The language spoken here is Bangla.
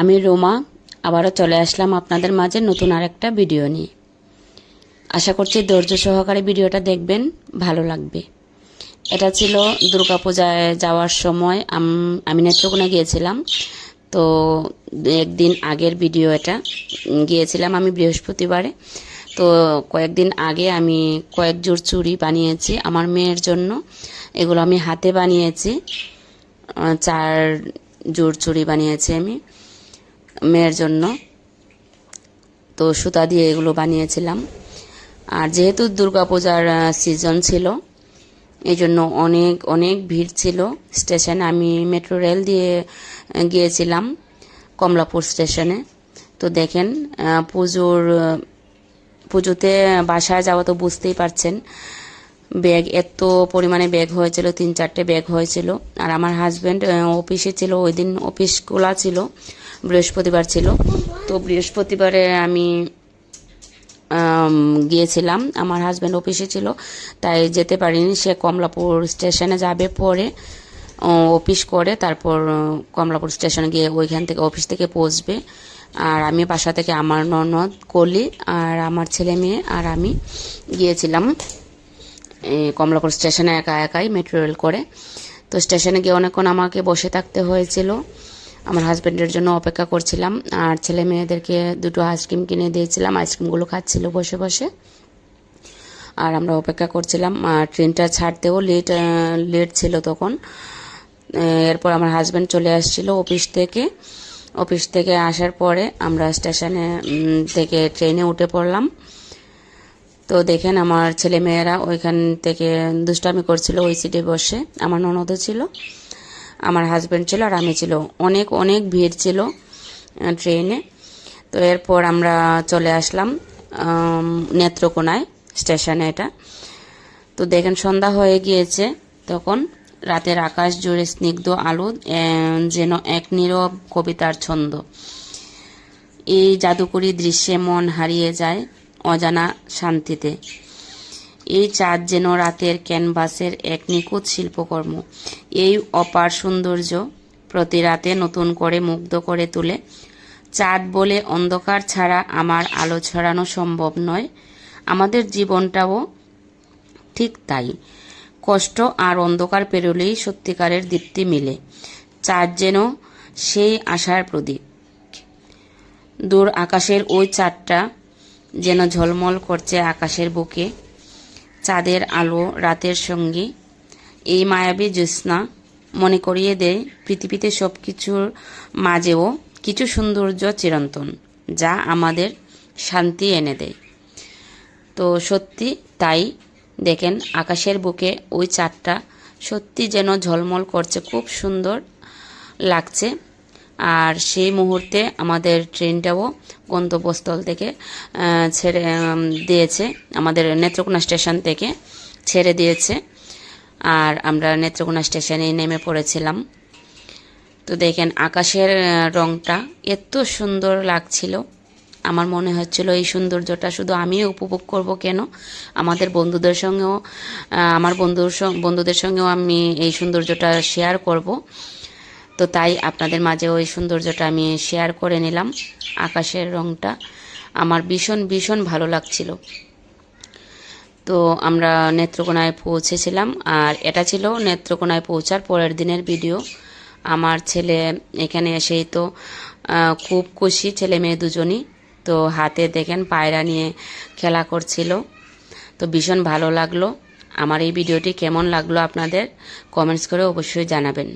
আমি রোমা, আবারও চলে আসলাম আপনাদের মাঝে নতুন আর একটা ভিডিও নিয়ে। আশা করছি ধৈর্য সহকারে ভিডিওটা দেখবেন, ভালো লাগবে। এটা ছিল দুর্গাপূজায় যাওয়ার সময় আমি নেত্রকোনা গিয়েছিলাম। তো একদিন আগের ভিডিও এটা। গিয়েছিলাম আমি বৃহস্পতিবারে। তো কয়েকদিন আগে আমি কয়েক জোড় চুড়ি বানিয়েছি আমার মেয়ের জন্য। এগুলো আমি হাতে বানিয়েছি। চার জোড় চুড়ি বানিয়েছি আমি। মেয়ের জন্য। তো সুতা দিয়ে এগুলো বানিয়েছিলাম। আর যেহেতু দুর্গাপূজার সিজন ছিল এই জন্য অনেক অনেক ভিড় ছিল স্টেশনে আমি মেট্রো রেল দিয়ে গিয়েছিলাম কমলাপুর স্টেশনে তো দেখেন পুজোর পুজোতে বাসায় যাওয়া তো বুঝতেই পারছেন, ব্যাগ এত পরিমাণে ব্যাগ হয়েছিল, তিন চারটে ব্যাগ হয়েছিল। আর আমার হাজব্যান্ড অফিসে ছিল, ওই দিন অফিস খোলা ছিল। বৃহস্পতিবার ছিল। তো বৃহস্পতিবারে আমি গিয়েছিলাম। আমার হাজব্যান্ড অফিসে ছিল। তাই যেতে পারিনি। সে কমলাপুর স্টেশনে যাবে পরে অফিস করে। তারপর কমলাপুর স্টেশনে গিয়ে ওইখান থেকে অফিস থেকে পৌঁছবে। আর আমি বাসা থেকে আমার ননদ, কলি আর আমার ছেলে মেয়ে আর আমি গিয়েছিলাম। কমলাপুর স্টেশনে একা একাই মেট্রো রেল করে। তো স্টেশনে গিয়ে অনেকক্ষণ আমাকে বসে থাকতে হয়েছিল। আমার হাজব্যান্ডের জন্য অপেক্ষা করছিলাম আর ছেলে মেয়েদেরকে দুটো আইসক্রিম কিনে দিয়েছিলাম। আইসক্রিমগুলো খাচ্ছিল বসে বসে। আর আমরা অপেক্ষা করছিলাম, আর ট্রেনটা ছাড়তেও লেট লেট ছিল তখন। এরপর আমার হাজব্যান্ড চলে আসছিল অফিস থেকে। অফিস থেকে আসার পরে আমরা স্টেশনে থেকে ট্রেনে উঠে পড়লাম। তো দেখেন আমার ছেলে মেয়েরা ওইখান থেকে দুষ্টামি করছিল, ওই সিটে বসে। আমার ননদও ছিল। আমার হাজব্যান্ড ছিল আর আমি ছিল। অনেক অনেক ভিড় ছিল ট্রেনে তো এরপর আমরা চলে আসলাম নেত্রকোনায়, স্টেশনে এটা। তো দেখেন সন্ধ্যা হয়ে গিয়েছে তখন। রাতের আকাশ জুড়ে স্নিগ্ধ আলো যেন এক নীরব কবিতার ছন্দ। এই জাদুকরী দৃশ্যে মন হারিয়ে যায় অজানা শান্তিতে। এই চাঁদ যেন রাতের ক্যানভাসের এক নিখুঁত শিল্পকর্ম। এই অপার সৌন্দর্য প্রতি রাতে নতুন করে মুগ্ধ করে তোলে। চাঁদ বলে অন্ধকার ছাড়া আমার আলো ছড়ানো সম্ভব নয়। আমাদের জীবনটাও ঠিক তাই। কষ্ট আর অন্ধকার পেরোলেই সত্যিকারের দীপ্তি মিলে। চাঁদ যেন সেই আশার প্রদীপ। দূর আকাশের ওই চাঁদটা যেন ঝলমল করছে আকাশের বুকে। চাঁদের আলো রাতের সঙ্গী। এই মায়াবী জ্যোৎস্না মনে করিয়ে দেয় পৃথিবীতে সব কিছুর মাঝেও কিছু সৌন্দর্য চিরন্তন, যা আমাদের শান্তি এনে দেয়। তো সত্যি তাই দেখেন, আকাশের বুকে ওই চাঁদটা সত্যি যেন ঝলমল করছে, খুব সুন্দর লাগছে। আর সেই মুহূর্তে আমাদের ট্রেনটাও গন্তব্যস্থল থেকে ছেড়ে দিয়েছে। আমাদের নেত্রকোনা স্টেশন থেকে ছেড়ে দিয়েছে। আর আমরা নেত্রকোনা স্টেশনে নেমে পড়েছিলাম। তো দেখেন, আকাশের রংটা এত সুন্দর লাগছিল। আমার মনে হচ্ছিল এই সৌন্দর্যটা শুধু আমিও উপভোগ করব কেন? আমাদের বন্ধুদের সঙ্গেও আমার বন্ধুর বন্ধুদের সঙ্গেও আমি এই সৌন্দর্যটা শেয়ার করব। তো তাই আপনাদের মাঝে ওই সৌন্দর্যটা আমি শেয়ার করে নিলাম, আকাশের রংটা। আমার ভীষণ ভীষণ ভালো লাগছিল। তো আমরা নেত্রকোনায় পৌঁছেছিলাম, আর এটা ছিল নেত্রকোনায় পৌঁছার পরের দিনের ভিডিও আমার ছেলে এখানে এসেই তো খুব খুশি, ছেলে মেয়ে দুজনই। তো হাতে দেখেন পায়রা নিয়ে খেলা করছিল। তো ভীষণ ভালো লাগল। আমার এই ভিডিওটি কেমন লাগল আপনাদের কমেন্টস করে অবশ্যই জানাবেন।